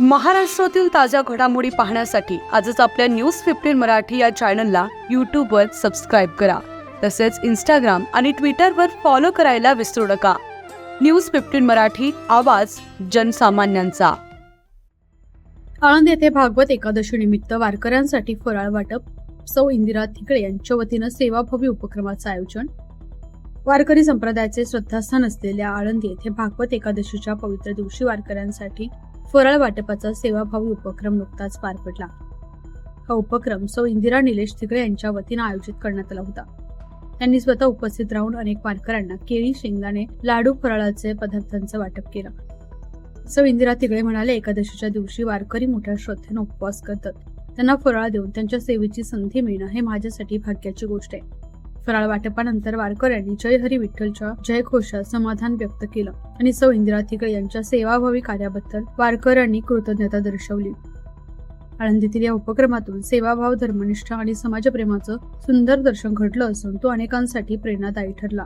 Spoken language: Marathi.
महाराष्ट्रातील ताज्या घडामोडी पाहण्यासाठी आजच आपल्या न्यूज फिफ्टीन मराठी या चॅनलला यूट्यूबवर सबस्क्राईब करा. तसेच इंस्टाग्राम आणि ट्विटरवर फॉलो करायला विसरू नका. न्यूज फिफ्टीन मराठी आवाज जनसामान्यांचा. आळंद येथे भागवत एकादशी निमित्त वारकऱ्यांसाठी फराळ वाटप सौ इंदिरा थिकळे यांच्या वतीनं सेवाभावी उपक्रमाचं आयोजन. वारकरी संप्रदायाचे श्रद्धास्थान असलेल्या आळंदी येथे भागवत एकादशीच्या पवित्र दिवशी वारकऱ्यांसाठी फराळ वाटपाचा सेवाभावी उपक्रम नुकताच पार पडला. हा उपक्रम सौ इंदिरा निलेश थिकळे यांच्या वतीनं आयोजित करण्यात आला होता. त्यांनी स्वतः उपस्थित राहून अनेक वारकऱ्यांना केळी शेंगदाणे लाडू फराळाचे पदार्थांचं वाटप केलं. सौ इंदिरा तिगळे म्हणाले एकादशीच्या दिवशी वारकरी मोठ्या श्रद्धेनं उपवास करतात. त्यांना फराळ देऊन त्यांच्या सेवेची संधी मिळणं हे माझ्यासाठी भाग्याची गोष्ट आहे. फराळ वाटपानंतर वारकऱ्यांनी जय हरी विठ्ठलच्या जयघोषात समाधान व्यक्त केलं आणि सौ इंदिरा थिकळे यांच्या सेवाभावी कार्याबद्दल वारकऱ्यांनी कृतज्ञता दर्शवली. आळंदीतील या उपक्रमातून सेवाभाव धर्मनिष्ठा आणि समाजप्रेमाचं सुंदर दर्शन घडलं असून तो अनेकांसाठी प्रेरणादायी ठरला.